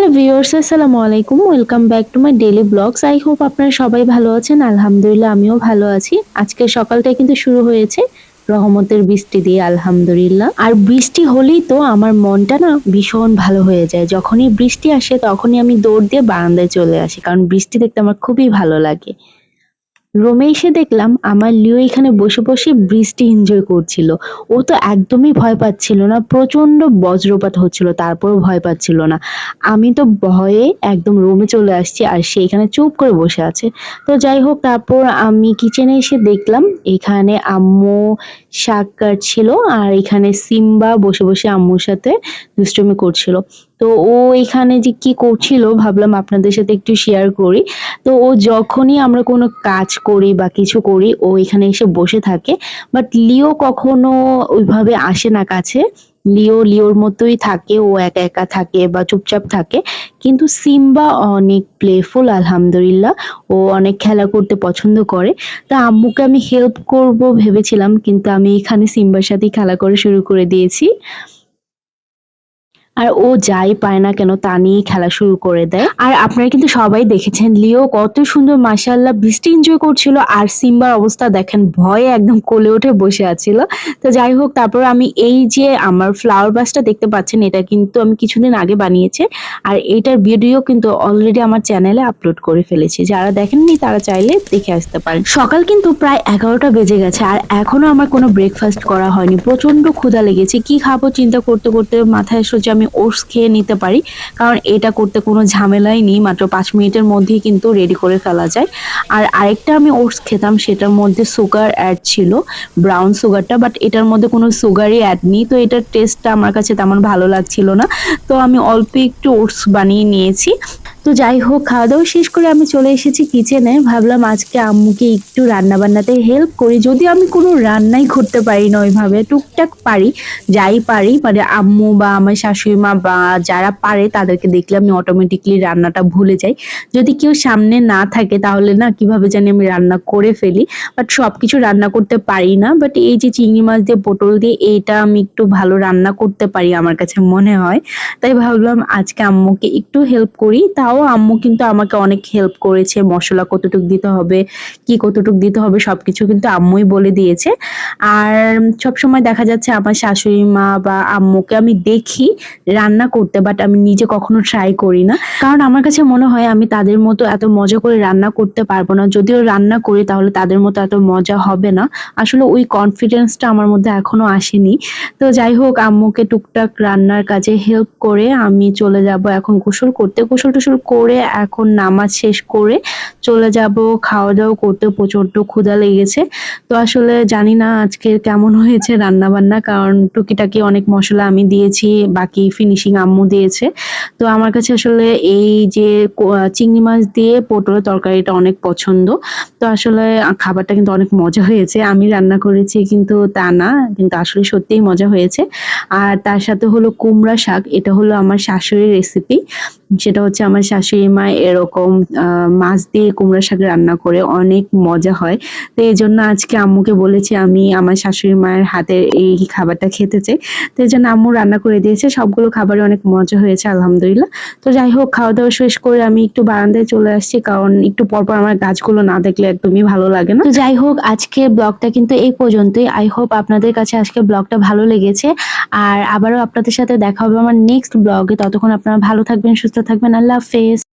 Hello viewers আসসালামু আলাইকুম welcome back to my daily blogs I hope আপনারা সবাই ভালো আছেন। আলহামদুলিল্লাহ, আমিও ভালো আছি। আজকে সকালটা কিন্তু শুরু হয়েছে রহমতের বৃষ্টি দিয়ে, আলহামদুলিল্লাহ। আর বৃষ্টি হলেই তো আমার মনটা না ভীষণ ভালো হয়ে যায়। যখনই বৃষ্টি আসে, তখনই আমি দৌড় দিয়ে বারান্দায় চলে আসি। কারণ বৃষ্টি দেখতে আমার খুবই ভালো লাগে। রোমে এসে দেখলাম আমার লিও এখানে বসে বসে বৃষ্টি এনজয় করছিল। ও তো একদমই ভয় পাচ্ছিল না প্রচণ্ড বজ্রপাত হচ্ছিল, তারপরও ভয় পাচ্ছিল না। আমি তো ভয়ে একদম রোমে চলে আসছি আর সে এখানে চুপ করে বসে আছে। তো যাই হোক, তারপর আমি কিচেনে এসে দেখলাম এখানে আম্মু শাক কাটছিল আর এখানে সিম্বা বসে বসে আম্মুর সাথে দুষ্টুমি করছিল। তো ও এখানে যে কি করছিল ভাবলাম আপনাদের সাথে একটু শেয়ার করি। তো ও যখনই আমরা কোনো কাজ করি বা কিছু করি, ও এখানে এসে বসে থাকে। বাট লিও কখনো ওইভাবে আসে না কাছে। লিও লিওর মতোই থাকে, ও একা একা থাকে বা চুপচাপ থাকে। কিন্তু সিম্বা অনেক প্লেফুল আলহামদুলিল্লাহ। ও অনেক খেলা করতে পছন্দ করে। তা আম্মুকে আমি হেল্প করব ভেবেছিলাম, কিন্তু আমি এখানে সিম্বার সাথেই খেলা করে শুরু করে দিয়েছি। আর ও যাই পায় না কেন তা নিয়ে খেলা শুরু করে দেয়। আর আপনারা কিন্তু সবাই দেখেছেন, লিও কত সুন্দর মাসাল্লাহ বৃষ্টি এনজয় করছিল আর সিম্বার অবস্থা দেখেন, ভয়ে একদম কোলে উঠে বসে আছিল। তো যাই হোক, তারপর আমি এই যে আমার ফ্লাওয়ার বাসটা দেখতে পাচ্ছেন, এটা কিন্তু আমি কিছুদিন আগে বানিয়েছি। আর এইটার ভিডিও কিন্তু অলরেডি আমার চ্যানেলে আপলোড করে ফেলেছি। যারা দেখেননি, তারা চাইলে দেখে আসতে পারেন। সকাল কিন্তু প্রায় এগারোটা বেজে গেছে আর এখনও আমার কোনো ব্রেকফাস্ট করা হয়নি। প্রচণ্ড ক্ষুধা লেগেছে। কি খাব চিন্তা করতে করতে মাথায় এসো যে আমি ওটস খেয়ে নিতে পারি। কারণ এটা করতে কোনো ঝামেলাই নেই, মাত্র পাঁচ মিনিটের মধ্যেই কিন্তু রেডি করে ফেলা যায়। আর আরেকটা আমি ওটস খেতাম, সেটার মধ্যে সুগার অ্যাড ছিল ব্রাউন সুগারটা বাট এটার মধ্যে কোনো সুগারই অ্যাড নেই। তো এটার টেস্টটা আমার কাছে তেমন ভালো লাগছিল না। তো আমি অল্প একটু ওটস বানিয়ে নিয়েছি। তো যাই হোক, খাওয়া দাওয়া শেষ করে আমি চলে এসেছি কিচেনে ভাবলাম আজকে আম্মুকে একটু রান্না বান্নাতে হেল্প করি। যদি আমি কোনো রান্নাই করতে পারি না ওইভাবে, টুকটাক পারি, যাই পারি। মানে আম্মু বা আমার শাশুড়ি মা বা যারা পারে, তাদেরকে দেখলে আমি অটোমেটিকলি রান্নাটা ভুলে যাই। যদি কেউ সামনে না থাকে, তাহলে না, কীভাবে জানি আমি রান্না করে ফেলি। বাট সব কিছু রান্না করতে পারি না। বাট এই যে চিংড়ি মাছ দিয়ে পটল দিয়ে এইটা আমি একটু ভালো রান্না করতে পারি, আমার কাছে মনে হয়। তাই ভাবলাম আজকে আম্মুকে একটু হেল্প করি। তাও আম্মু কিন্তু আমাকে অনেক হেল্প করেছে, মশলা কতটুক দিতে হবে, কি কতটুক দিতে হবে, সবকিছু কিন্তু আম্মুই বলে দিয়েছে। আর সব সময় দেখা যাচ্ছে আমার শাশুড়ি মা বা আম্মুকে আমি দেখি রান্না করতে বাট আমি নিজে কখনো ট্রাই করি না। কারণ আমার কাছে মনে হয় আমি তাদের মতো এত মজা করে রান্না করতে পারব না। যদিও রান্না করি তাহলে তাদের মতো এত মজা হবে না। আসলে ওই কনফিডেন্সটা আমার মধ্যে এখনও আসেনি। তো যাই হোক, আম্মুকে টুকটাক রান্নার কাজে হেল্প করে আমি চলে যাব এখন গোসল করতে। গোসল টোসল করে এখন নামাজ শেষ করে চলে যাব খাওয়া দাওয়া করতে প্রচণ্ড ক্ষুধা লেগেছে। তো আসলে জানি না আজকে কেমন হয়েছে রান্না বান্না কারণ টুকিটাকি অনেক মশলা আমি দিয়েছি, বাকি ফিনিশিং আম্মু দিয়েছে। তো আমার কাছে আসলে এই যে চিংড়ি মাছ দিয়ে পটলের তরকারিটা অনেক পছন্দ। তো আসলে খাবারটা কিন্তু অনেক মজা হয়েছে। আমি রান্না করেছি কিন্তু তা না, কিন্তু আসলে সত্যিই মজা হয়েছে। আর তার সাথে হলো কুমড়া শাক, এটা হলো আমার শাশুড়ির রেসিপি সেটা হচ্ছে আমার শাশুড়ি মা এরকম মাছ দিয়ে কুমড়া শাক রান্না করে অনেক মজা হয়। তো এই জন্য আজকে আম্মুকে বলেছি আমি আমার শাশুড়ি মায়ের হাতের এই খাবারটা খেতে চাই। তো এই জন্য আম্মু রান্না করে দিয়েছে, সবগুলো খাবারে অনেক মজা হয়েছে, আলহামদুলিল্লাহ। তো যাই হোক খাওয়া দাওয়া শেষ করে আমি একটু বারান্দায় চলে আসছি, কারণ একটু পরপর আমার গাছগুলো না দেখলে একদমই ভালো লাগে না। তো যাই হোক আজকে ব্লগটা কিন্তু এই পর্যন্তই। আই হোপ আপনাদের কাছে আজকে ব্লগটা ভালো লেগেছে। আর আবারও আপনাদের সাথে দেখা হবে আমার নেক্সট ব্লগে। ততক্ষণ আপনারা ভালো থাকবেন, সুস্থ থাকবেন। আল্লাহ হাফেজ। says